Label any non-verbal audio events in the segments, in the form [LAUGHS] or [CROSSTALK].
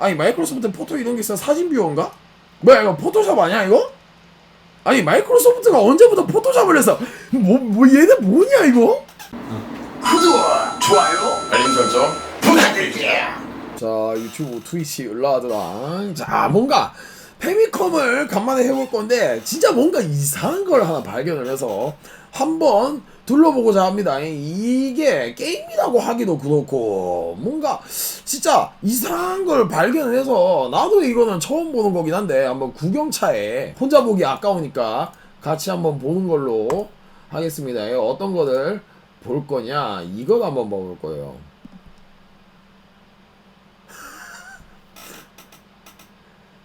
아니 마이크로소프트 포토 이동 기사 사진 뷰어인가? 뭐야 이거 포토샵 아니야 이거? 아니 마이크로소프트가 언제부터 포토샵을 해서 [LAUGHS] 뭐, 뭐 얘네 뭐냐 이거? 구독, 좋아요, 알림 설정 부탁드릴게요. 자 유튜브 트위치 을라드랑 자 뭔가 페미컴을 간만에 해볼 건데 진짜 뭔가 이상한 걸 하나 발견을 해서 한번 둘러보고자 합니다. 이게 게임이라고 하기도 그렇고 뭔가 진짜 이상한 걸 발견을 해서 나도 이거는 처음 보는 거긴 한데 한번 구경차에 혼자 보기 아까우니까 같이 한번 보는 걸로 하겠습니다. 어떤 거를 볼 거냐? 이걸 한번 먹을 거예요.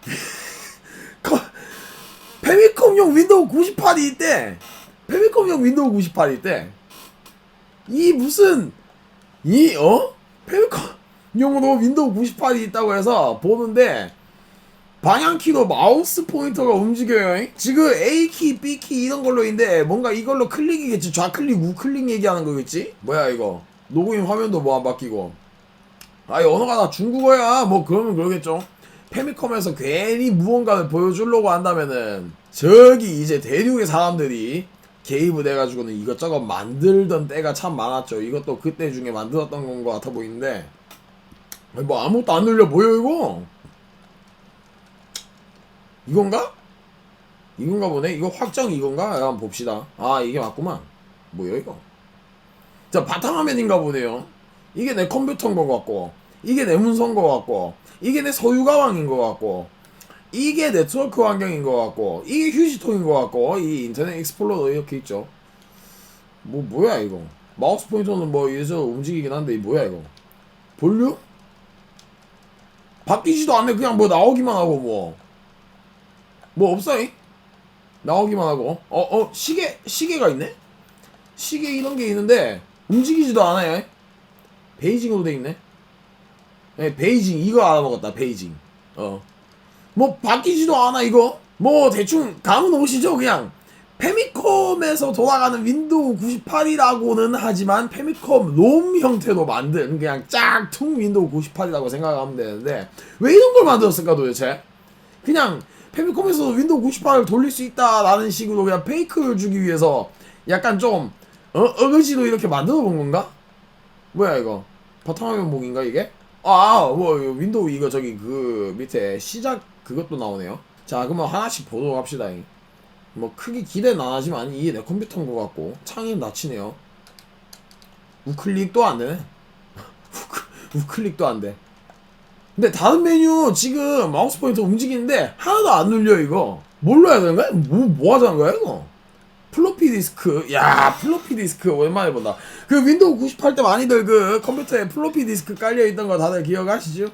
[LAUGHS] 거- 페미컴용 윈도우 98이 있대. 페미컴용 윈도우 98이 있대. 이 무슨 이 어? 페미컴용으로 윈도우 98이 있다고 해서 보는데 방향키도 마우스 포인터가 움직여요. 지금 A키, B키 이런 걸로 있는데 뭔가 이걸로 클릭이겠지. 좌클릭, 우클릭 얘기하는 거겠지? 뭐야 이거? 로그인 화면도 뭐 안 바뀌고. 아이 언어가 다 중국어야. 뭐 그러면 그러겠죠. 페미컴에서 괜히 무언가를 보여주려고 한다면은 저기 이제 대륙의 사람들이 개입을 해가지고는 이것저것 만들던 때가 참 많았죠. 이것도 그때 중에 만들었던 것 같아 보이는데 뭐 아무것도 안 눌려 보여 이거? 이건가? 이건가 보네. 이거 확정 이건가? 한번 봅시다. 아 이게 맞구만. 뭐야 이거? 자 바탕화면인가 보네요. 이게 내 컴퓨터인 것 같고 이게 내 문서인 것 같고 이게 내 소유 가방인 것 같고 이게 네트워크 환경인 것 같고 이게 휴지통인 것 같고 이 인터넷 익스플로러 이렇게 있죠. 뭐 뭐야 이거? 마우스 포인터는 뭐 이래서 움직이긴 한데 이 뭐야 이거? 볼륨? 바뀌지도 않네. 그냥 뭐 나오기만 하고 뭐. 뭐 없어잉? 나오기만 하고. 어, 어, 시계, 시계가 있네? 시계 이런 게 있는데, 움직이지도 않아요. 베이징으로 돼 있네. 네, 베이징. 이거 알아먹었다, 베이징. 어. 뭐, 바뀌지도 않아, 이거. 뭐, 대충, 감은 오시죠, 그냥. 페미컴에서 돌아가는 윈도우 98이라고는 하지만 페미컴 롬 형태로 만든 그냥 짝퉁 윈도우 98이라고 생각하면 되는데 왜 이런 걸 만들었을까 도대체? 그냥 페미컴에서 윈도우 98을 돌릴 수 있다라는 식으로 그냥 페이크를 주기 위해서 약간 좀 어, 어거지로 이렇게 만들어 본 건가? 뭐야 이거 바탕화면 목인가 이게? 아, 뭐 윈도우 이거 저기 그 밑에 시작 그것도 나오네요. 자, 그러면 하나씩 보도록 합시다. 뭐 크게 기대는 안 하지만 이게 내 컴퓨터인 것 같고 창이 낮추네요. 우클릭도 안 되네. 우클- [LAUGHS] 우클릭도 안 돼. 근데 다른 메뉴 지금 마우스 포인터 움직이는데 하나도 안 눌려 이거. 뭘로 해야 되는 거야? 뭐, 뭐 하자는 거야 이거? 플로피 디스크. 야, 플로피 디스크 오랜만에 본다. 그 윈도우 98 때 많이들 그 컴퓨터에 플로피 디스크 깔려 있던 거 다들 기억하시죠?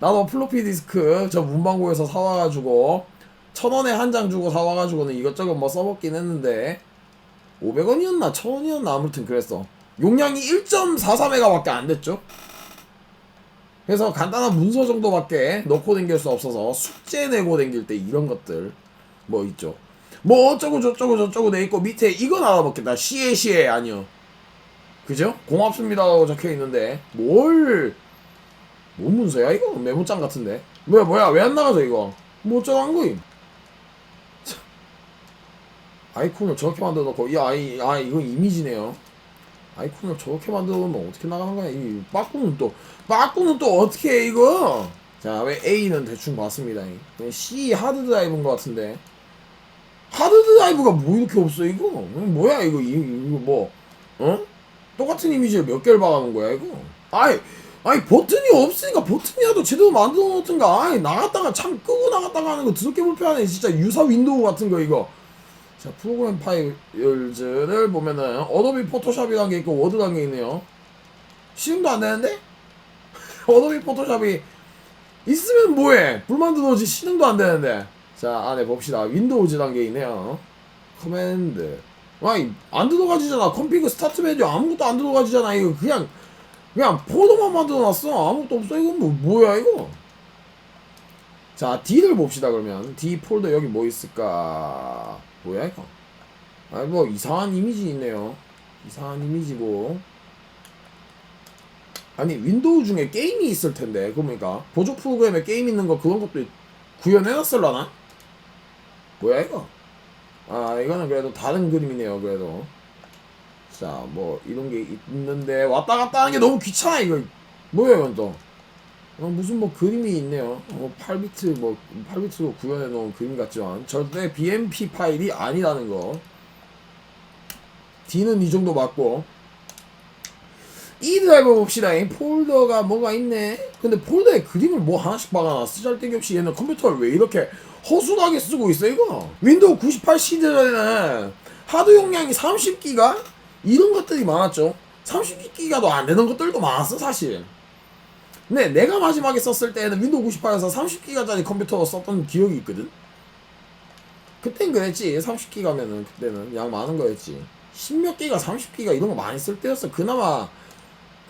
나도 플로피 디스크 저 문방구에서 사와가지고 천 원에 한 장 주고 사와가지고는 이것저것 뭐 써먹긴 했는데 500원이었나 1000원이었나 아무튼 그랬어. 용량이 1.44메가밖에 안 됐죠. 그래서 간단한 문서 정도밖에 넣고 댕길 수 없어서 숙제 내고 댕길 때 이런 것들 뭐 있죠. 뭐 어쩌고 저쩌고 저쩌고 돼 있고 밑에 이건 알아먹겠다. 시에 시에 아니요. 그죠? 고맙습니다 라고 적혀 있는데. 뭘? 뭔 문서야 이거? 메모장 같은데. 뭐야 뭐야? 왜 안 나가죠 이거? 뭐 어쩌라는 거임? 참. 아이콘을 저렇게 만들어 놓고 이아 이거 이미지네요. 아이콘을 저렇게 만들어 놓으면 어떻게 나가는 거야? 이 빠꾸는 또 빠꾸는 또 어떻게 해 이거? 자 왜 A는 대충 봤습니다. 이. C 하드 드라이브인 것 같은데 하드 드라이브가 뭐 이렇게 없어 이거? 음, 뭐야 이거? 이, 이거 뭐 어? 똑같은 이미지를 몇 개를 박아놓은 거야 이거? 아이 아니 버튼이 없으니까 버튼이라도 제대로 만들어 놓든가. 아이 나갔다가 창 끄고 나갔다가 하는 거 드럽게 불편하네 진짜. 유사 윈도우 같은 거 이거. 자 프로그램 파일즈를 보면은 어도비 포토샵이라는 게 있고 워드라는 게 있네요. 시음도 안 되는데? [LAUGHS] 어도비 포토샵이 있으면 뭐해? 불만 들어오지 시능도 안 되는데 자 안에 봅시다. 윈도우즈라는 게 있네요. 커맨드 아니 안 들어가지잖아. 컴피그 스타트 메뉴 아무것도 안 들어가지잖아. 이거 그냥 그냥 포도만 만들어놨어. 아무것도 없어. 이건 뭐 뭐야 이거? 자 D를 봅시다 그러면. D 폴더 여기 뭐 있을까? 뭐야 이거? 아니 뭐 이상한 이미지 있네요. 이상한 이미지고. 아니 윈도우 중에 게임이 있을 텐데 그러니까. 보조 프로그램에 게임 있는 거 그런 것도 구현해놨을라나? 뭐야 이거? 아 이거는 그래도 다른 그림이네요 그래도. 자 뭐 이런 게 있는데 왔다 갔다 하는 게 너무 귀찮아 이거. 뭐야 이건 또? 어, 무슨 뭐 그림이 있네요. 뭐 8비트 뭐 8비트로 구현해 놓은 그림 같지만 절대 BMP 파일이 아니라는 거. D는 이 정도 맞고 이 드라이버 봅시다. 이 폴더가 뭐가 있네. 근데 폴더에 그림을 뭐 하나씩 박아놔. 쓰잘데기 없이 얘는 컴퓨터를 왜 이렇게 허술하게 쓰고 있어 이거? 윈도우 98 시절에는 하드 용량이 30기가 이런 것들이 많았죠. 30기가도 안 되는 것들도 많았어 사실. 근데 내가 마지막에 썼을 때는 윈도우 98에서 30기가짜리 컴퓨터 썼던 기억이 있거든. 그땐 그랬지. 30기가면은 그때는 양 많은 거였지. 10몇 기가, 30기가 이런 거 많이 쓸 때였어. 그나마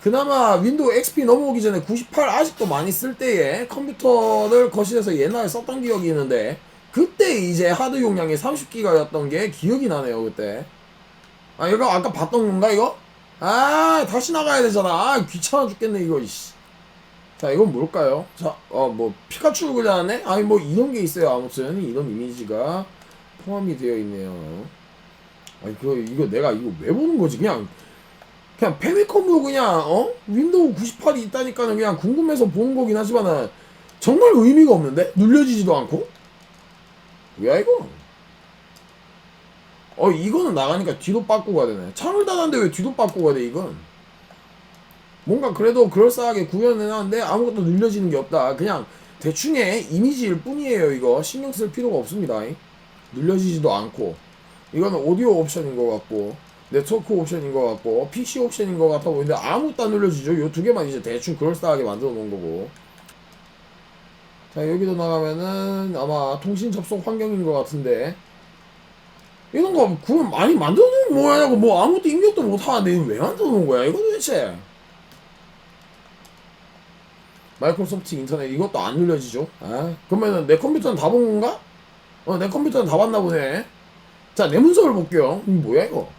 그나마 윈도우 XP 넘어오기 전에 98 아직도 많이 쓸 때에 컴퓨터를 거실에서 옛날에 썼던 기억이 있는데 그때 이제 하드 용량이 30기가였던 게 기억이 나네요 그때 아 이거 아까 봤던 건가 이거? 아 다시 나가야 되잖아 아 귀찮아 죽겠네 이거 이씨 자 이건 뭘까요? 자어 뭐 피카츄 그려놨네? 아니 뭐 이런 게 있어요 아무튼 이런 이미지가 포함이 되어 있네요 아니 그 이거 내가 이거 왜 보는 거지 그냥 그냥 페미컴으로 그냥 어? 윈도우 98이 있다니까는 그냥 궁금해서 보는 거긴 하지만은 정말 의미가 없는데? 눌려지지도 않고? 뭐야 이거? 어 이거는 나가니까 뒤로 빠꾸고 가야 되네. 창을 닫았는데 왜 뒤로 빠꾸고 가야 돼 이건? 뭔가 그래도 그럴싸하게 구현해놨는데 아무것도 눌려지는 게 없다. 그냥 대충의 이미지일 뿐이에요 이거. 신경 쓸 필요가 없습니다. 눌려지지도 않고. 이거는 오디오 옵션인 것 같고 네트워크 옵션인 것 같고 PC 옵션인 것 같아 보이는데 아무것도 안 눌려지죠? 요 두 개만 이제 대충 그럴싸하게 만들어 놓은 거고. 자 여기도 나가면은 아마 통신 접속 환경인 것 같은데. 이런 거 구분 많이 만들어 놓은 뭐야고 뭐 아무것도 입력도 못 하는데 왜 만들어 놓은 거야 이거 도대체? 마이크로소프트 인터넷 이것도 안 눌려지죠? 아 그러면은 내 컴퓨터는 다 본 건가? 어 내 컴퓨터는 다 봤나 보네. 자 내 문서를 볼게요. 이거 뭐야 이거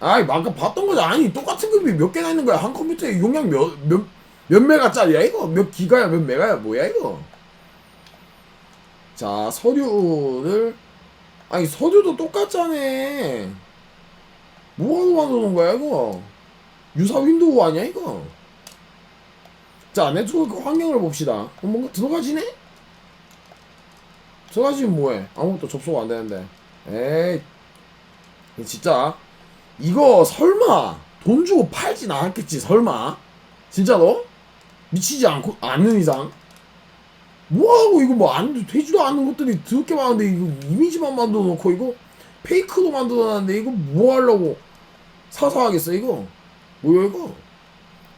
아이 아까 봤던 거지. 아니 똑같은 그림이 몇 개나 있는 거야. 한 컴퓨터에 용량 몇 몇 몇 메가짜리야 이거? 몇 기가야 몇 메가야? 뭐야 이거? 자 서류를 아니 서류도 똑같잖아. 뭐하러 놓은 거야 이거? 유사 윈도우 아니야 이거? 자 네트워크 환경을 봅시다. 어, 뭔가 들어가지네? 들어가지면 뭐해? 아무것도 접속 안 되는데. 에이. 진짜 이거 설마 돈 주고 팔진 않았겠지 설마? 진짜로? 미치지 않고 않는 이상? 뭐하고 이거 뭐 안 되지도 않는 것들이 더럽게 많은데 이거 이미지만 만들어 놓고 이거 페이크도 만들어 놨는데 이거 뭐 하려고 사서 하겠어 이거? 뭐야 이거?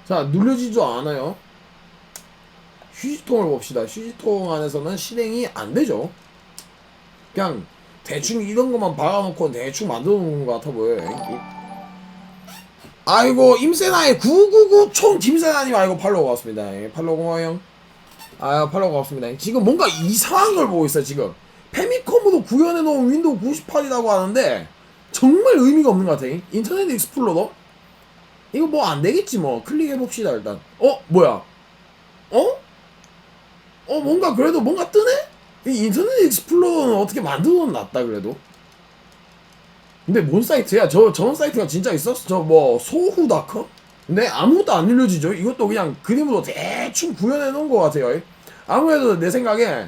자 눌려지지도 않아요. 휴지통을 봅시다. 휴지통 안에서는 실행이 안 되죠. 그냥 대충 이런 것만 박아놓고 대충 만들어 놓은 것 같아 보여요. 이- 아이고 임세나의 999 총 김세나님 아이고 팔로우 고맙습니다. 예, 팔로우 고마워요. 아 팔로우 고맙습니다. 지금 뭔가 이상한 걸 보고 있어요 지금. 페미컴으로 구현해 놓은 윈도우 98이라고 하는데 정말 의미가 없는 것 같아. 인터넷 익스플로러? 이거 뭐 안 되겠지 뭐. 클릭해 봅시다 일단. 어 뭐야? 어? 어 뭔가 그래도 뭔가 뜨네? 이 인터넷 익스플로러는 어떻게 만들어 놨다 그래도 근데 뭔 사이트야? 저 저런 사이트가 진짜 있었어? 저 뭐 소후닷컴? 근데 아무것도 안 눌려지죠? 이것도 그냥 그림으로 대충 구현해 놓은 것 같아요 아무래도 내 생각에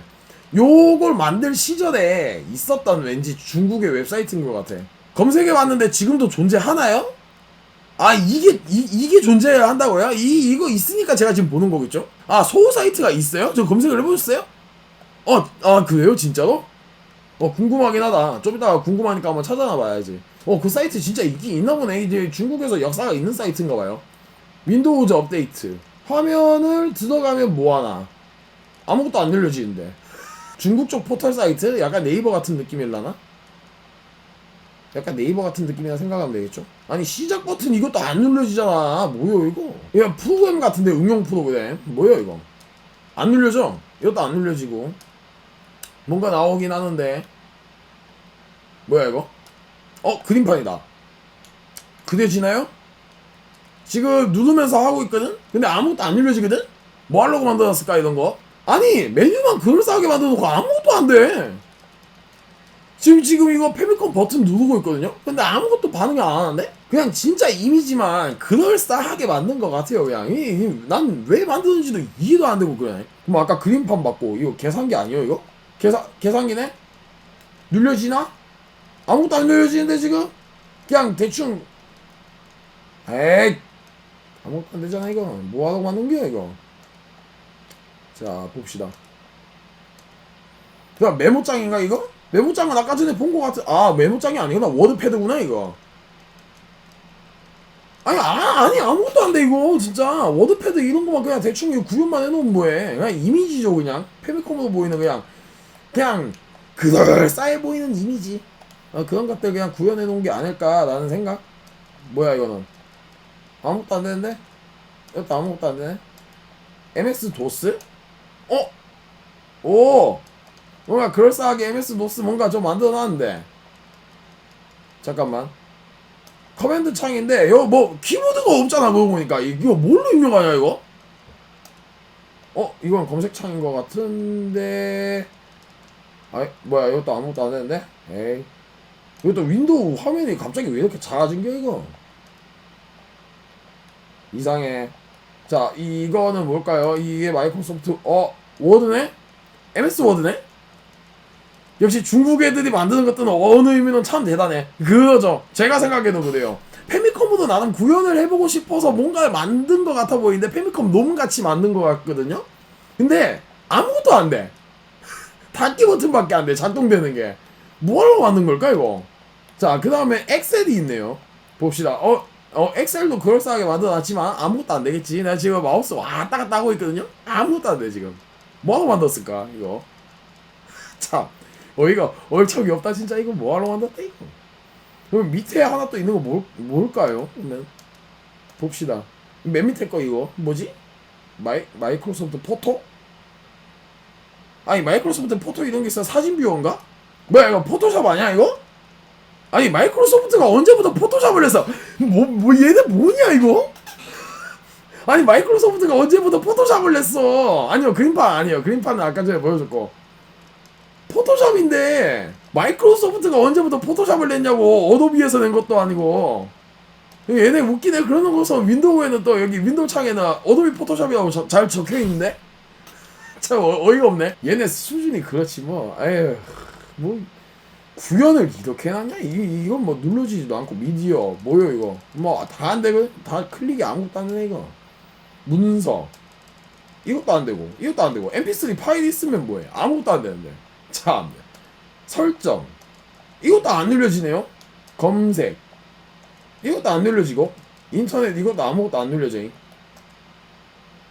요걸 만들 시절에 있었던 왠지 중국의 웹사이트인 것 같아 검색해 봤는데 지금도 존재하나요? 아 이게 이, 이게 존재한다고요? 이 이거 있으니까 제가 지금 보는 거겠죠? 아 소호 사이트가 있어요? 저 검색을 해보셨어요? 어, 아 그래요 진짜로? 어 궁금하긴 하다. 좀 이따가 궁금하니까 한번 찾아나 봐야지. 어 그 사이트 진짜 있긴 있나 보네. 이제 중국에서 역사가 있는 사이트인가 봐요. 윈도우즈 업데이트. 화면을 들어가면 뭐하나? 아무것도 안 늘려지는데. 중국 쪽 포털 사이트? 약간 네이버 같은 느낌일라나? 약간 네이버 같은 느낌이라 생각하면 되겠죠? 아니 시작 버튼 이것도 안 눌려지잖아. 뭐요 이거? 이거 프로그램 같은데 응용 프로그램. 뭐야 이거? 안 눌려져? 이것도 안 눌려지고. 뭔가 나오긴 하는데 뭐야 이거? 어 그림판이다 그려지나요? 지금 누르면서 하고 있거든? 근데 아무것도 안 눌려지거든? 뭐 하려고 만들었을까 이런 거? 아니 메뉴만 그럴싸하게 만들어놓고 아무것도 안 돼. 지금 지금 이거 페미콘 버튼 누르고 있거든요? 근데 아무것도 반응이 안 하는데? 그냥 진짜 이미지만 그럴싸하게 만든 것 같아요 그냥 난 왜 만드는지도 이해도 안 되고 그래 그럼 아까 그림판 받고 이거 계산기 아니에요 이거? 계산, 계산기네? 눌려지나? 아무것도 안 눌려지는데 지금? 그냥 대충. 에이 아무것도 안 되잖아 이거. 뭐하러 만든 거야 이거? 자 봅시다. 그냥 메모장인가 이거? 메모장은 아까 전에 본거 같은 아 메모장이 아니구나. 워드패드구나 이거. 아니 아, 아니 아무것도 안 돼 이거 진짜. 워드패드 이런 거만 그냥 대충 구현만 해놓으면 뭐해. 그냥 이미지죠 그냥. 페미컴으로 보이는 그냥 그냥 그럴싸해 보이는 이미지. 어, 그런 것들 그냥 구현해 놓은 게 아닐까라는 생각? 뭐야 이거는? 아무것도 안 되는데? 이것도 아무것도 안 되네. MS 도스? 어? 오! 뭔가 그럴싸하게 MS 도스 뭔가 좀 만들어놨는데. 잠깐만. 커맨드 창인데 이거 뭐 키보드가 없잖아 그거 보니까. 이거 뭘로 입력하냐 이거? 어 이건 검색 창인 것 같은데 아이 뭐야 이것도 아무것도 안 되는데 에이 이것도 윈도우 화면이 갑자기 왜 이렇게 작아진 게 이거 이상해 자 이거는 뭘까요 이게 마이크로소프트 어 워드네 MS 워드네 역시 중국 애들이 만드는 것들은 어느 의미는 참 대단해. 그거죠. 제가 생각해도 그래요. 페미컴으로 나름 구현을 해보고 싶어서 뭔가를 만든 것 같아 보이는데 페미컴 놈같이 만든 것 같거든요. 근데 아무것도 안 돼. 닫기 버튼밖에 안 돼. 작동되는 게. 뭐하러 만든 걸까 이거? 자, 그 다음에 엑셀이 있네요. 봅시다. 어, 어, 엑셀도 그럴싸하게 만들어놨지만 아무것도 안 되겠지. 나 지금 마우스 왔다 갔다 하고 있거든요. 아무것도 안 돼 지금. 뭐하러 만들었을까 이거? [LAUGHS] 참. 어이가 얼척이 없다 진짜 이거 뭐하러 만들었다 이거 그럼 밑에 하나 또 있는 거 뭘, 뭘까요? 그러면 봅시다 맨 밑에 거 이거 뭐지? 마이, 마이크로소프트 포토? 아니 마이크로소프트 포토 이런 게 있어 사진 뷰어인가? 뭐야 이거 포토샵 아니야 이거? 아니 마이크로소프트가 언제부터 포토샵을 했어 뭐, 뭐 얘네 뭐냐 이거? [LAUGHS] 아니 마이크로소프트가 언제부터 포토샵을 냈어 아니요 그림판 아니에요 그림판은 아까 전에 보여줬고 포토샵인데 마이크로소프트가 언제부터 포토샵을 냈냐고 어도비에서 낸 것도 아니고 얘네 웃기네 그러는 거서 윈도우에는 또 여기 윈도우 창에는 어도비 포토샵이라고 저- 잘 적혀 있는데 참 어, 어이가 없네. 얘네 수준이 그렇지 뭐. 에휴 뭐 구현을 이렇게 해놨냐? 이, 이건 뭐 눌러지지도 않고 미디어 뭐요 이거? 뭐 다 안 되고 다 클릭이 아무것도 안 되네 이거. 문서. 이것도 안 되고 이것도 안 되고. Mp3 파일 있으면 뭐해? 아무것도 안 되는데. 참. 설정. 이것도 안 눌려지네요? 검색. 이것도 안 눌려지고? 인터넷 이것도 아무것도 안 눌려져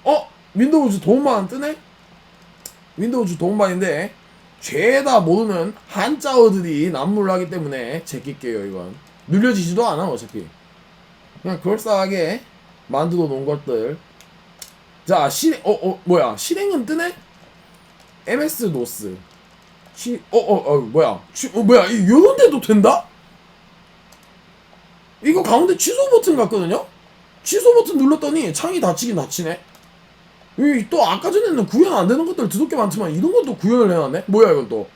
어? 윈도우즈 도움만 뜨네? 윈도우즈 도움만인데 죄다 모르는 한자어들이 난무하기 때문에 제낄게요 이건 눌려지지도 않아 어차피 그냥 그럴싸하게 만들어 놓은 것들 자 실행 어 어 뭐야 실행은 뜨네? MS 노스 시, 어, 어, 어, 뭐야. 시, 어, 뭐야. 이, 요런 데도 된다? 이거 가운데 취소 버튼 같거든요? 취소 버튼 눌렀더니 창이 닫히긴 닫히네? 이, 또 아까 전에는 구현 안 되는 것들 드럽게 많지만 이런 것도 구현을 해놨네? 뭐야, 이건 또.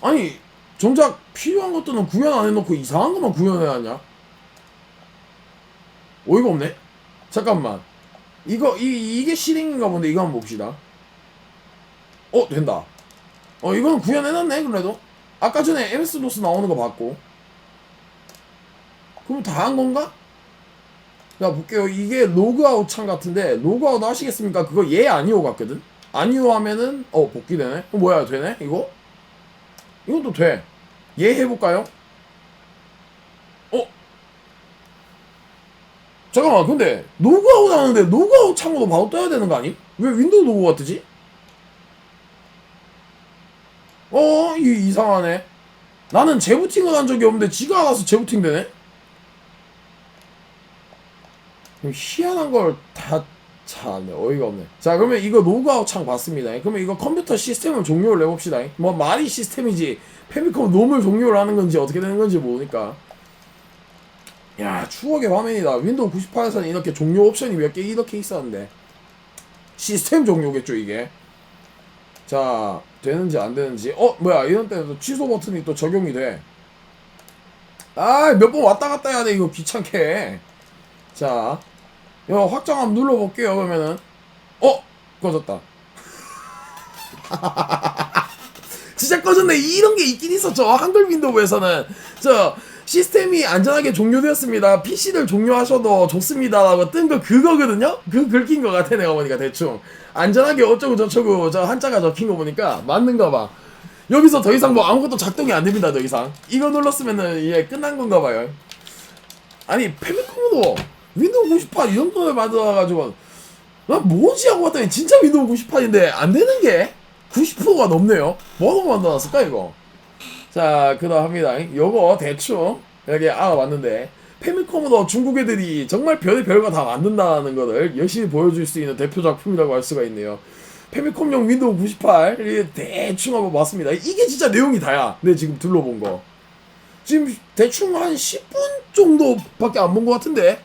아니, 정작 필요한 것들은 구현 안 해놓고 이상한 것만 구현해놨냐? 어이가 없네? 잠깐만. 이거, 이, 이게 실행인가 본데 이거 한번 봅시다. 어 된다 어 이거는 구현해놨네 그래도 아까 전에 MS 도스 나오는 거 봤고 그럼 다 한 건가? 자 볼게요 이게 로그아웃 창 같은데 로그아웃 하시겠습니까? 그거 예 아니오 같거든 아니오 하면은 어 복귀 되네 어, 뭐야 되네 이거? 이것도 돼 예 해볼까요? 어? 잠깐만 근데 로그아웃 하는데 로그아웃 창으로 바로 떠야 되는 거 아님? 왜 윈도우 로고가 뜨지? 어, 이 이상하네. 나는 재부팅을 한 적이 없는데 지가 알아서 재부팅 되네? 희한한 걸다 참네 어이가 없네. 자 그러면 이거 로그아웃 창 봤습니다. 그러면 이거 컴퓨터 시스템을 종료를 해봅시다. 뭐 말이 시스템이지 페미컴 놈을 종료를 하는 건지 어떻게 되는 건지 모르니까. 야 추억의 화면이다 윈도우 98에서는 이렇게 종료 옵션이 몇 개 이렇게 있었는데 시스템 종료겠죠 이게 자 되는지 안 되는지 어 뭐야 이런 또 취소 버튼이 또 적용이 돼아 몇 번 왔다 갔다 해야 돼 이거 귀찮게 자 이거 확정 한번 눌러볼게요 그러면은. 어? 꺼졌다. [LAUGHS] 진짜 꺼졌네. 이런 게 있긴 있었죠 한글 윈도우에서는. 저 시스템이 안전하게 종료되었습니다. PC를 종료하셔도 좋습니다 라고 뜬 거 그거거든요? 그 긁힌 거 같아 내가 보니까 대충. 안전하게 어쩌고 저쩌고 저 한자가 적힌 거 보니까 맞는가 봐. 여기서 더 이상 뭐 아무것도 작동이 안 됩니다 더 이상. 이거 눌렀으면은 이게 끝난 건가 봐요. 아니 페미컴도 윈도우 98 이런 거를 만들어가지고 난 뭐지 하고 봤더니 진짜 윈도우 98인데 안 되는 게 90%가 넘네요. 뭐하고 만들어놨을까 이거? 자 그다음 합니다. 요거 대충 이렇게 알아봤는데 페미컴으로 중국 애들이 정말 별의 별거 다 만든다는 거를 열심히 보여줄 수 있는 대표 작품이라고 할 수가 있네요. 페미컴용 윈도우 98 이렇게 대충 한번 봤습니다. 이게 진짜 내용이 다야. 내 지금 둘러본 거. 지금 대충 한 10분 정도밖에 안 본 것 같은데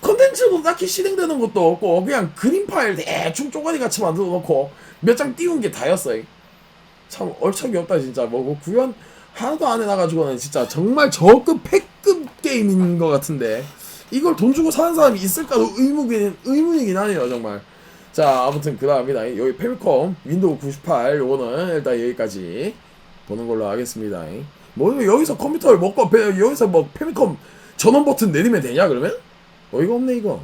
컨텐츠도 딱히 실행되는 것도 없고 그냥 그림 파일 대충 쪼가리 같이 만들어 놓고 몇 장 띄운 게 다였어. 참 얼척이 없다 진짜. 뭐그 구현 하나도 안 해놔가지고는 진짜 정말 저급 패급 게임인 것 같은데. 이걸 돈 주고 사는 사람이 있을까도 의문이긴, 의문이긴 하네요 정말. 자 아무튼 그 다음이다. 여기 페미컴 윈도우 98 요거는 일단 여기까지 보는 걸로 하겠습니다. 뭐 여기서 컴퓨터를 먹고 배- 여기서 뭐 페미컴 전원 버튼 내리면 되냐 그러면? 어이가 없네 이거